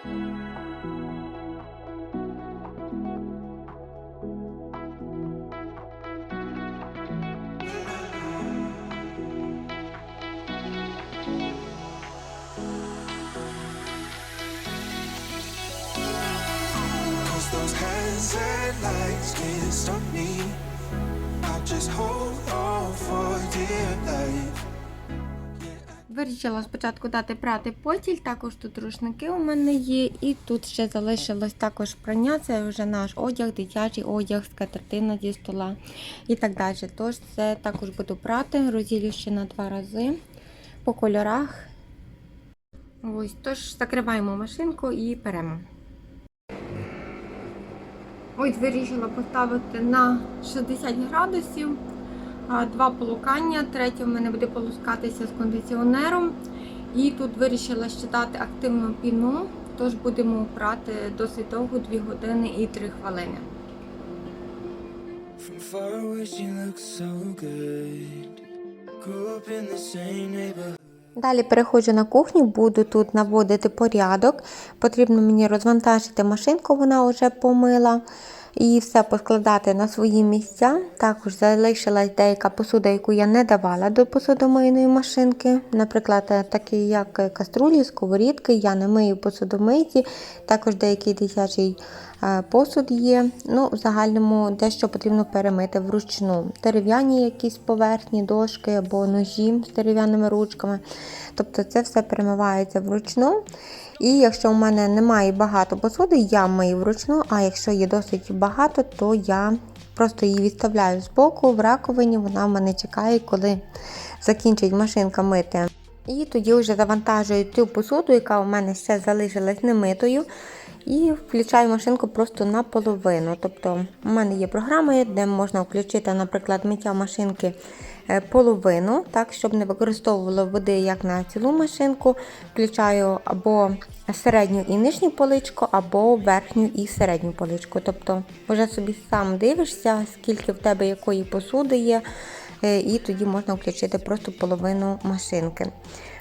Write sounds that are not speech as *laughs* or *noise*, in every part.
Cause those hazard lights can't stop me. I'll just hold on for dear life. Вирішила спочатку дати прати потіль, також тут рушники у мене є, і тут ще залишилось також прання, це вже наш одяг, дитячий одяг, скатертина зі стола і так далі. Тож це також буду прати, розділю ще на два рази по кольорах. Ось, тож закриваємо машинку і беремо. Ось вирішила поставити на 60 градусів. Два полукання, третє в мене буде полускатися з кондиціонером. І тут вирішила ще дати активну піну, тож будемо прати досить довго, 2 години і 3 хвилини. From far away, she looks so good. Grew up in the same neighborhood. Далі переходжу на кухню, буду тут наводити порядок. Потрібно мені розвантажити машинку, вона вже помила. І все поскладати на свої місця. Також залишилась деяка посуда, яку я не давала до посудомийної машинки. Наприклад, такі як каструлі, сковорідки, я не мию посудомийці. Також деякий дитячий е, посуд є. Ну, в загальному дещо потрібно перемити вручну. Дерев'яні якісь поверхні, дошки або ножі з дерев'яними ручками. Тобто це все перемивається вручну. І якщо в мене немає багато посуди, я мию вручну, а якщо є досить багато, то я просто її відставляю з боку в раковині, вона в мене чекає, коли закінчить машинка мити. І тоді вже завантажую цю посуду, яка у мене ще залишилась немитою. І включаю машинку просто наполовину. Тобто у мене є програми, де можна включити, наприклад, миття машинки е, половину, так, щоб не використовувало води як на цілу машинку. Включаю або середню і нижню поличку, або верхню і середню поличку. Тобто вже собі сам дивишся, скільки в тебе якої посуди є. Е, І тоді можна включити просто половину машинки.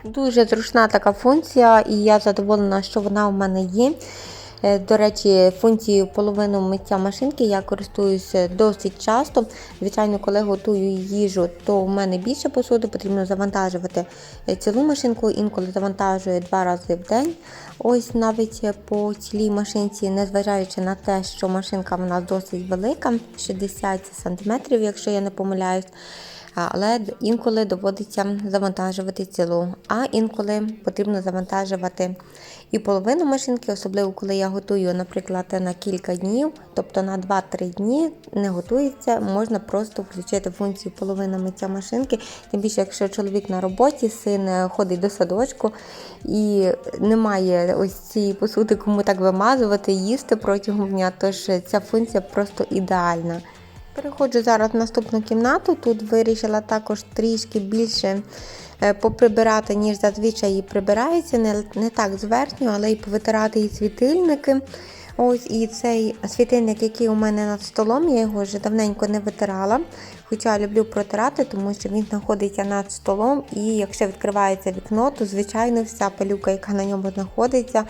Дуже зручна така функція, і я задоволена, що вона у мене є. Е, До речі, функцією половину миття машинки я користуюся досить часто. Звичайно, коли готую їжу, то в мене більше посуди, потрібно завантажувати е, цілу машинку, інколи завантажую два рази в день. Ось навіть по цілій машинці, незважаючи на те, що машинка в нас досить велика, 60 см, якщо я не помиляюсь. Але інколи доводиться завантажувати цілу, а інколи потрібно завантажувати і половину машинки, особливо коли я готую, наприклад, на кілька днів, тобто на 2-3 дні не готується, можна просто включити функцію половина миття машинки. Тим більше, якщо чоловік на роботі, син е, ходить до садочку і немає ось цієї посуди, кому так вимазувати, їсти протягом дня, тож ця функція просто ідеальна. Переходжу зараз в наступну кімнату. Тут вирішила також трішки більше е, поприбирати, ніж зазвичай її прибирається. Не, не так зверхню, але й повитирати і світильники. Ось і цей світильник, який у мене над столом, я його вже давненько не витирала. Хоча люблю протирати, тому що він знаходиться над столом, і якщо відкривається вікно, то звичайно вся пилюка, яка на ньому знаходиться,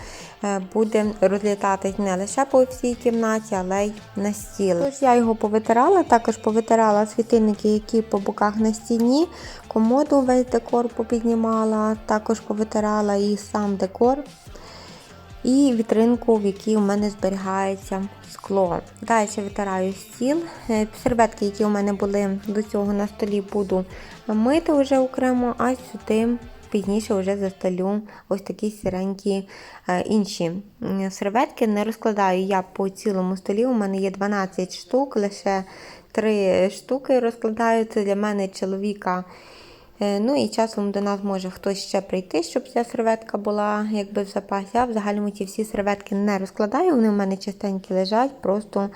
е, буде розлітатись не лише по всій кімнаті, але й на стіл. Тож я його повитирала, також повитирала світильники, які по боках на стіні, комоду весь декор попіднімала, також повитирала і сам декор і вітринку, в якій у мене зберігається скло. Далі витираю стіл. Е, Серветки, які у мене були до цього на столі, буду мити вже окремо, а сюди пізніше вже застелю ось такі сіренькі е, інші серветки. Не розкладаю я по цілому столі. У мене є 12 штук, лише 3 штуки розкладаю. Це для мене чоловіка. Е, Ну і часом до нас може хтось ще прийти, щоб ця серветка була якби в запасі. Я взагалі ці всі серветки не розкладаю, вони в мене частенькі лежать, просто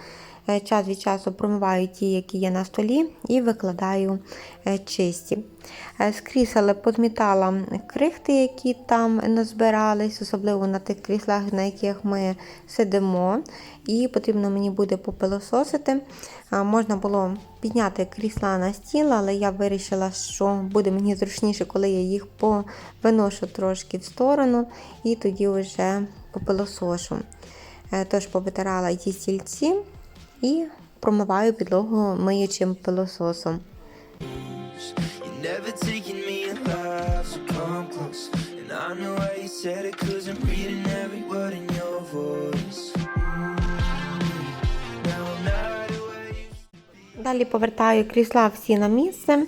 Час від часу промиваю ті, які є на столі, і викладаю е, чисті. Е, З крісел позмітала крихти, які там назбирались, особливо на тих кріслах, на яких ми сидимо. І потрібно мені буде попилососити. Можна було підняти крісла на стіл, але я вирішила, що буде мені зручніше, коли я їх повиношу трошки в сторону і тоді вже попилосошу. Е, Тож повитирала ті стільці і промиваю підлогу миючим пилососом. Далі повертаю крісла всі на місце.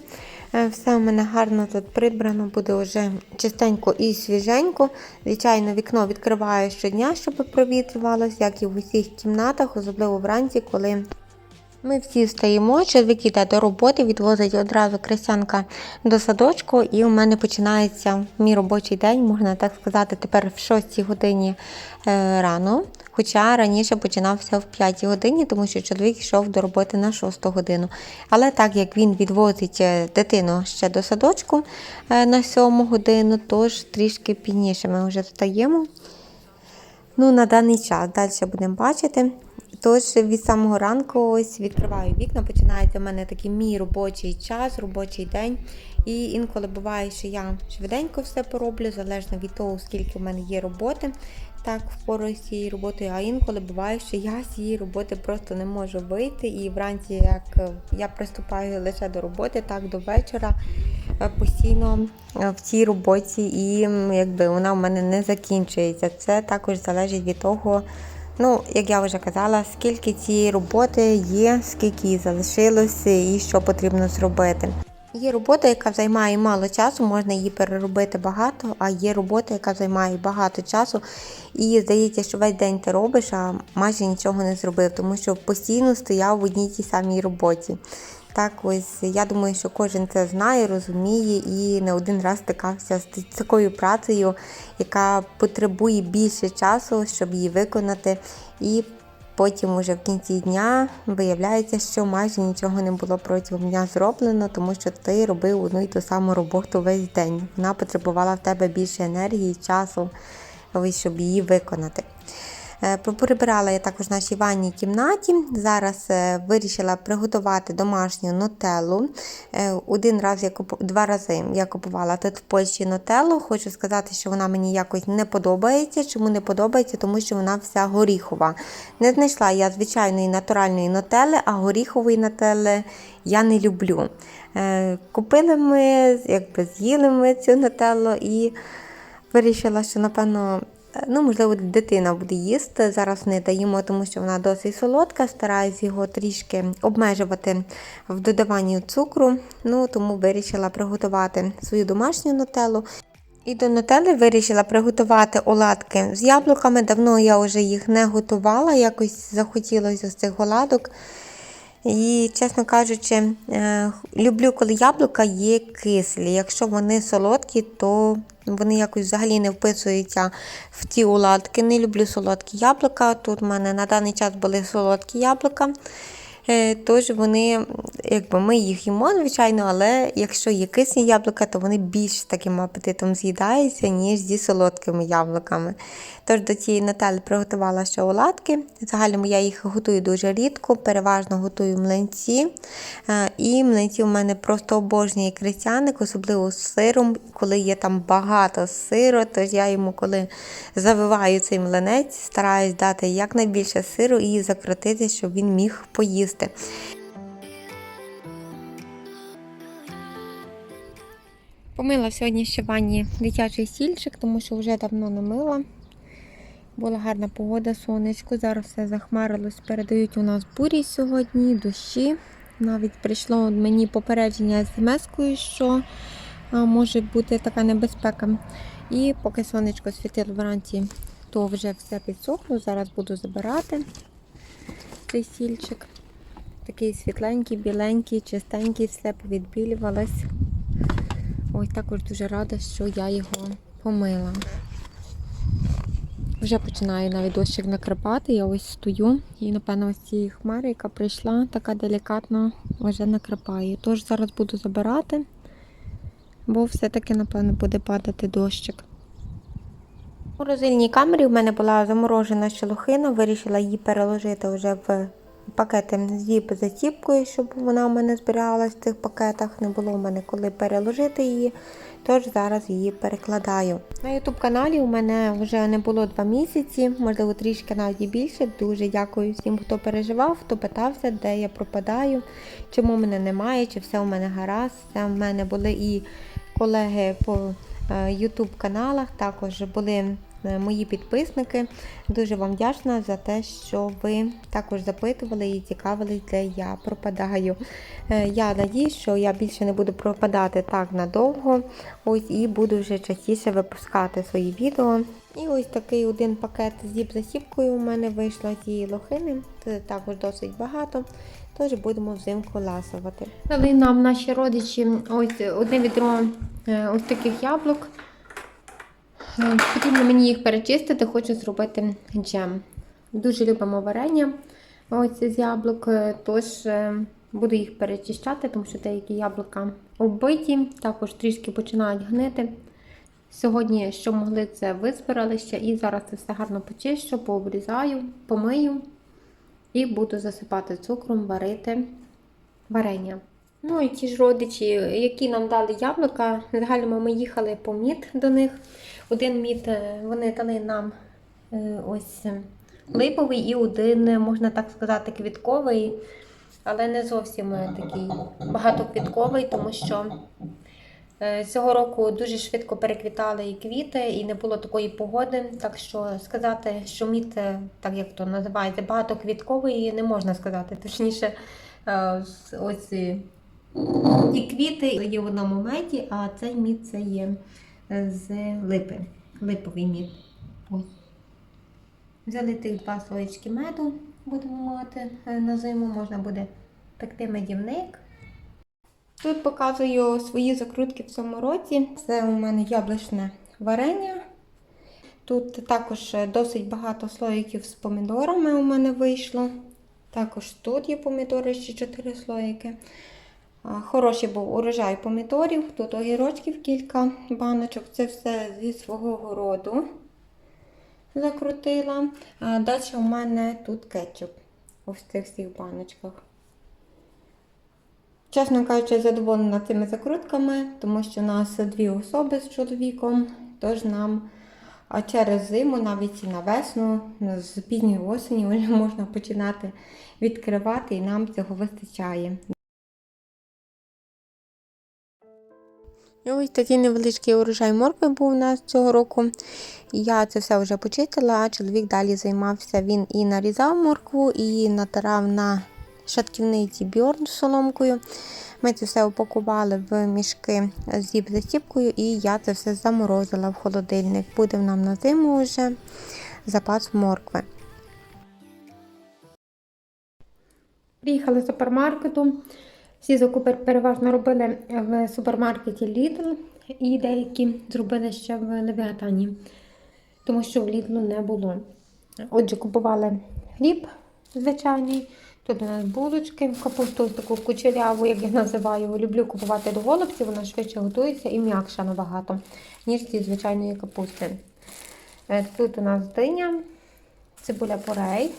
Е, Все у мене гарно тут прибрано, буде вже чистенько і свіженько. Звичайно, вікно відкриваю щодня, щоб провітрювалося, як і в усіх кімнатах, особливо вранці, коли ми всі встаємо, чоловік йде до роботи, відвозить одразу крестянка до садочку, і у мене починається мій робочий день, можна так сказати, тепер в 6 годині е, рано. Хоча раніше починався в 5 годині, тому що чоловік йшов до роботи на 6 годину. Але так як він відвозить е, дитину ще до садочку е, на 7 годину, тож трішки пізніше ми вже встаємо. Ну, на даний час далі будемо бачити. Тож від самого ранку ось відкриваю вікна, починається в мене такий мій робочий час, робочий день. І інколи буває, що я швиденько все пороблю, залежно від того, скільки в мене є роботи. Так, впораюсь з цією роботою, а інколи буває, що я з цієї роботи просто не можу вийти. І вранці, як е, я приступаю лише до роботи, так до вечора е, постійно е, в цій роботі, і якби вона в мене не закінчується. Це також залежить від того. Ну, як я вже казала, скільки цієї роботи є, скільки її залишилося і що потрібно зробити. Є робота, яка займає мало часу, можна її переробити багато, а є робота, яка займає багато часу. І здається, що весь день ти робиш, а майже нічого не зробив, тому що постійно стояв в одній тій самій роботі. Так, ось я думаю, що кожен це знає, розуміє і не один раз стикався з такою працею, яка потребує більше часу, щоб її виконати. І потім уже в кінці дня виявляється, що майже нічого не було протягом дня зроблено, тому що ти робив одну і ту саму роботу весь день. Вона потребувала в тебе більше енергії, часу, щоб її виконати. Е, Прибирала я також в нашій ванній кімнаті. Зараз е, вирішила приготувати домашню нутеллу. Е, Один раз я купу... два рази я купувала тут в Польщі нутеллу. Хочу сказати, що вона мені якось не подобається. Чому не подобається? Тому що вона вся горіхова. Не знайшла я звичайної натуральної нутелли, а горіхової нутелли я не люблю. Купили ми, якби з'їли ми цю нутеллу і вирішила, що напевно. Ну, можливо, дитина буде їсти. Зараз не даємо, тому що вона досить солодка. Стараюсь його трішки обмежувати в додаванні цукру. Ну, тому вирішила приготувати свою домашню нутеллу. І до нутелли вирішила приготувати оладки з яблуками. Давно я вже їх не готувала, якось захотілося з цих оладок. І, чесно кажучи, е, люблю, коли яблука є кислі. Якщо вони солодкі, то вони якось взагалі не вписуються в ті уладки. Не люблю солодкі яблука. Тут в мене на даний час були солодкі яблука. Е, Тож вони, якби ми їх їмо, звичайно, але якщо є кисні яблука, то вони більш таким апетитом з'їдаються, ніж зі солодкими яблуками. Тож до цієї Наталі приготувала ще оладки. Взагалі я їх готую дуже рідко, переважно готую млинці. Е, І млинці у мене просто обожнює крестяник, особливо з сиром, коли є там багато сиру, тож я йому, коли завиваю цей млинець, стараюсь дати якнайбільше сиру і закрутити, щоб він міг поїсти. Помила сьогодні ще в ванні дитячий стільчик, тому що вже давно не мила. Була гарна погода, сонечко. Зараз все захмарилось. Передають у нас бурі сьогодні, дощі. Навіть прийшло мені попередження з смс-кою, що може бути така небезпека. І поки сонечко світило вранці, то вже все підсохло. Зараз буду забирати цей сільчик. Такий світленький, біленький, чистенький, все повідбілювалось. Ой, також дуже рада, що я його помила. Вже починає навіть дощик накрапати. Я ось стою і, напевно, ось цієї хмари, яка прийшла, така делікатна, вже накрапає. Тож зараз буду забирати, бо все-таки, напевно, буде падати дощик. У розильній камері в мене була заморожена щелохина, вирішила її переложити вже в пакети зіп заціпкою, щоб вона у мене зберігалась в цих пакетах. Не було в мене коли переложити її, тож зараз її перекладаю. На YouTube каналі у мене вже не було два місяці, можливо, трішки навіть більше. Дуже дякую всім, хто переживав, хто питався, де я пропадаю, чому мене немає, чи все у мене гаразд. Це в мене були і колеги по YouTube каналах, також були е, мої підписники. Дуже вам вдячна за те, що ви також запитували і цікавились, де я пропадаю. Е, Я надіюсь, що я більше не буду пропадати так надовго. Ось і буду вже частіше випускати свої відео. І ось такий один пакет з зіп-засіпкою у мене вийшло цієї лохини. Це також досить багато. Тож будемо взимку ласувати. Дали нам наші родичі ось одне відро е, ось таких яблук. Е, Потрібно мені їх перечистити, хочу зробити джем. Дуже любимо варення ось з яблук, е, тож е, буду їх перечищати, тому що деякі яблука оббиті, також трішки починають гнити. Сьогодні, що могли, це визбирали ще, і зараз це все гарно почищу, пообрізаю, помию і буду засипати цукром, варити варення. Ну і ті ж родичі, які нам дали яблука, загально ми їхали по мід до них. Один мід е, вони дали нам е, ось е, липовий і один, можна так сказати, квітковий, але не зовсім такий багатоквітковий, тому що цього року дуже швидко переквітали і квіти, і не було такої погоди. Так що сказати, що мід, так як то називається, багатоквітковий, не можна сказати. Точніше, ось ті квіти є в одному меді, а цей мід це є з липи. Липовий мід. Ось. Взяли тих два слоєчки меду, будемо мати е, на зиму, можна буде пекти медівник. Тут показую свої закрутки в цьому році. Це у мене яблучне варення. Тут також досить багато слоїків з помідорами у мене вийшло. Також тут є помідори, ще 4 слоїки. Хороший був урожай помідорів, тут огірочків кілька баночок. Це все зі свого городу закрутила. Далі у мене тут кетчуп в цих всіх баночках. Чесно кажучи, задоволена цими закрутками, тому що у нас дві особи з чоловіком, тож нам через зиму, навіть і на весну, з пізньої осені *laughs* можна починати відкривати, і нам цього вистачає. Ось такий невеличкий урожай моркви був у нас цього року. Я це все вже почистила, а чоловік далі займався. Він і нарізав моркву, і натирав на шатківниці бьорн з соломкою. Ми це все упакували в мішки з зіп-застіпкою, і я це все заморозила в холодильник. Буде нам на зиму вже запас моркви. Приїхали з супермаркету. Всі закупи переважно робили в супермаркеті Lidl і деякі зробили ще в Левіатані, тому що в Lidl не було. Отже, купували хліб звичайний. Тут у нас булочки, капусту таку кучеряву, як я називаю. Люблю купувати до голубців, вона швидше готується і м'якша набагато, ніж ці звичайної капусти. Е, Тут у нас диня, цибуля порей,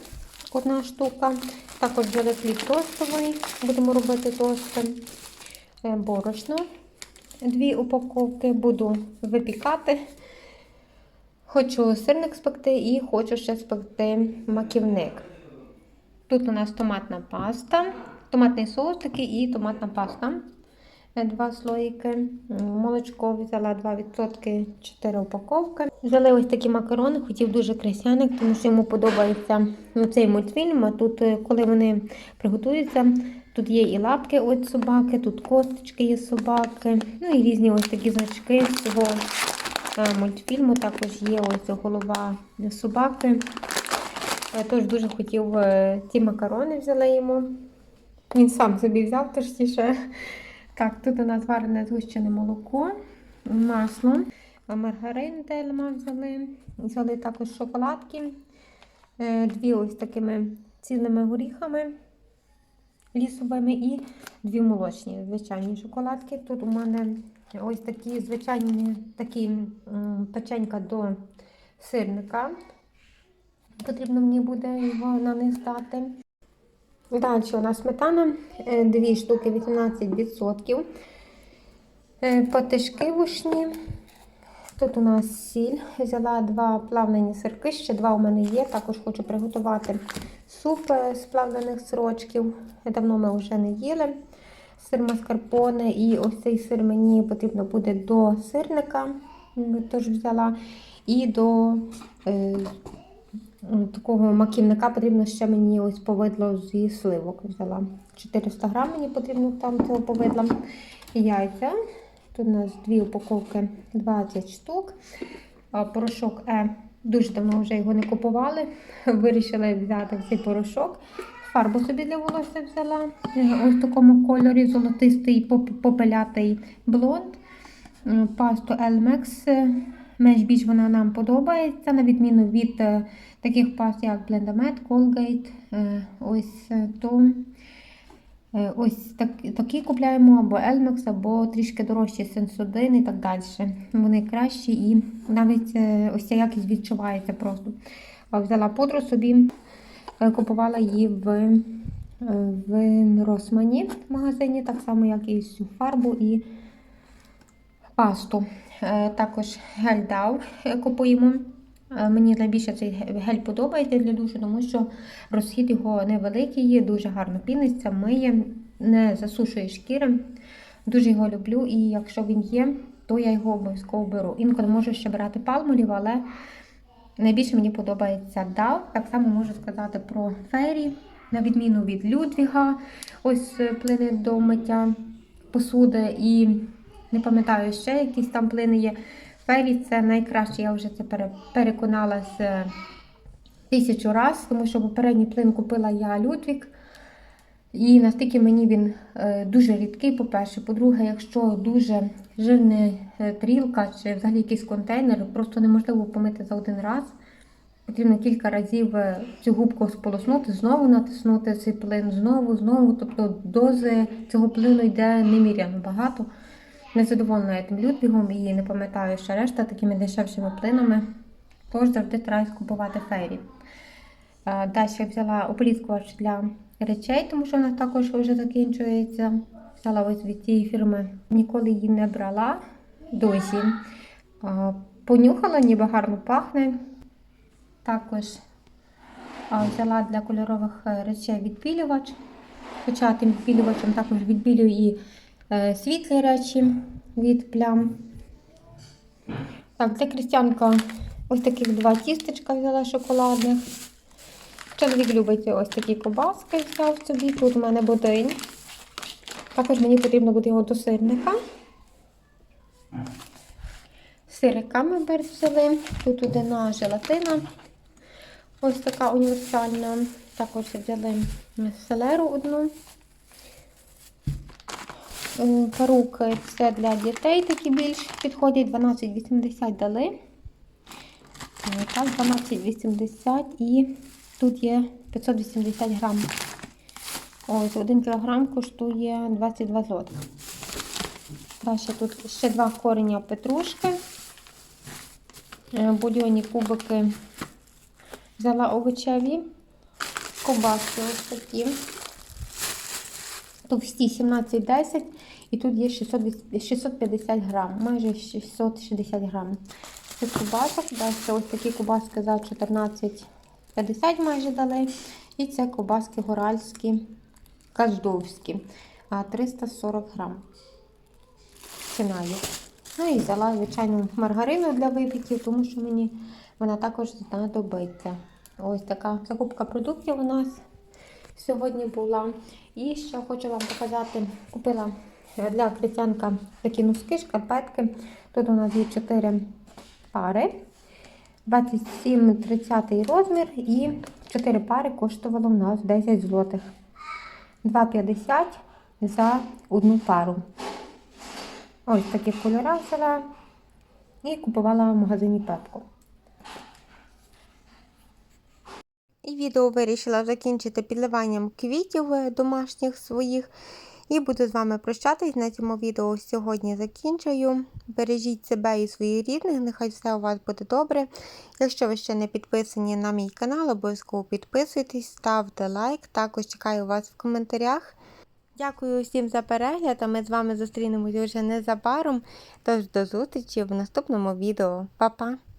одна штука. Також взяли хліб тостовий, будемо робити тости. Е, Борошно, дві упаковки, буду випікати. Хочу сирник спекти і хочу ще спекти маківник. Тут у нас томатна паста, томатний соус такий і томатна паста. Два слоїки. Молочко взяла 2%, 4 упаковки. Взяли ось такі макарони, хотів дуже кресяник, тому що йому подобається ну, цей мультфільм. А тут, е, коли вони приготуються, тут є і лапки від собаки, тут косточки є собаки, ну і різні ось такі значки з цього е, мультфільму. Також є ось голова собаки. Е, Тож дуже хотів ці макарони взяла йому. Він сам собі взяв, точніше. Так, тут у нас варене згущене молоко, масло. маргарин Дельма взяли. Взяли також шоколадки. Е, Дві ось такими цілими горіхами лісовими і дві молочні звичайні шоколадки. Тут у мене ось такі звичайні такі печенька до сирника. Потрібно мені буде його нанизати. Далі у нас сметана, е, дві штуки 18%. Е, Патишки вушні. Тут у нас сіль. Взяла два плавлені сирки, ще два у мене є. Також хочу приготувати суп е, з плавлених сирочків. Давно ми вже не їли. Сир маскарпоне. І ось цей сир мені потрібно буде до сирника. Тож взяла. І до е, такого маківника потрібно ще мені ось повидло зі сливок взяла. 400 грам мені потрібно там цього повидла. Яйця. Тут у нас дві упаковки 20 штук. Порошок Е. Дуже давно вже його не купували. *laughs* Вирішили взяти цей порошок. Фарбу собі для волосся взяла. Ось в такому кольорі золотистий попелятий блонд. Пасту Elmex. Е, більш вона нам подобається, на відміну від е, таких паст, як Blendamed, Colgate. е, Ось е, то Ось так, такі купляємо або Elmex, або трішки дорожчі Sensodyne і так далі. Вони кращі і навіть ось ця якість відчувається просто. Взяла пудру собі, купувала її в, в Росмані в магазині, так само, як і всю фарбу і пасту. Е, Також гель дав е, купуємо. Е, Мені найбільше цей гель подобається для душу, тому що розхід його невеликий, дуже гарно піниться, миє, не засушує шкіри. Дуже його люблю, і якщо він є, то я його обов'язково беру. Інколи можу ще брати палмолів, але найбільше мені подобається DAW. Так само можу сказати про фері, на відміну від Людвіга. Ось е, плини до миття посуди і не пам'ятаю ще якісь там плини є. Фері це найкраще, я вже це пере- переконалась е, тисячу раз, тому що попередній плин купила я Людвік. І настільки мені він е, дуже рідкий, по-перше. По-друге, якщо дуже жирна е, трілка чи взагалі якийсь контейнер, просто неможливо помити за один раз. Потрібно кілька разів цю губку сполоснути, знову натиснути цей плин, знову, знову. Тобто дози цього плину йде неміряно багато. Незадоволена я тим Людвігом і не пам'ятаю ще решта такими дешевшими плинами. Тож завжди стараюсь купувати фейрі. Е, Далі я взяла ополіскувач для речей, тому що вона також вже закінчується. Взяла ось від цієї фірми, ніколи її не брала досі. Е, Понюхала, ніби гарно пахне. Також взяла для кольорових е, речей відбілювач. Хоча тим відбілювачем також відбілюю і е, світлі речі від плям. Так, для крістянка ось таких два тістечка взяла шоколадних. Чоловік любить ось такі кобаски взяв собі. Тут у мене будинь. Також мені потрібно буде його до сирника. Сирика ми взяли. Тут одна желатина. Ось така універсальна. Також взяли селеру одну. Паруки це для дітей такі більш підходять. 12,80 дали. Е, Так, 12,80 і тут є 580 грам. Ось 1 кілограм коштує 22 злотих. Далі тут ще два кореня петрушки. Е, Бульйонні кубики взяла овочеві. Ковбаски ось такі. Товсті 17,10 і тут є 600, 650 грам, майже 660 грам. Це кубасок, далі ось такі кубаски за 14,50 майже дали. І це кубаски горальські, каждовські, 340 грам. Ціна є. Ну і взяла, звичайно, маргарину для випіків, тому що мені вона також знадобиться. Ось така закупка продуктів у нас сьогодні була. І ще хочу вам показати, купила для критянка такі носки, шкарпетки. Тут у нас є 4 пари. 27-30 розмір і 4 пари коштувало в нас 10 злотих. 2,50 за одну пару. Ось такі кольори взяла. І купувала в магазині Пепко. Відео вирішила закінчити підливанням квітів е, домашніх своїх. І буду з вами прощатись. На цьому відео сьогодні закінчую. Бережіть себе і своїх рідних, нехай все у вас буде добре. Якщо ви ще не підписані на мій канал, обов'язково підписуйтесь, ставте лайк. Також чекаю вас в коментарях. Дякую усім за перегляд, а ми з вами зустрінемося вже незабаром. Тож до зустрічі в наступному відео. Па-па!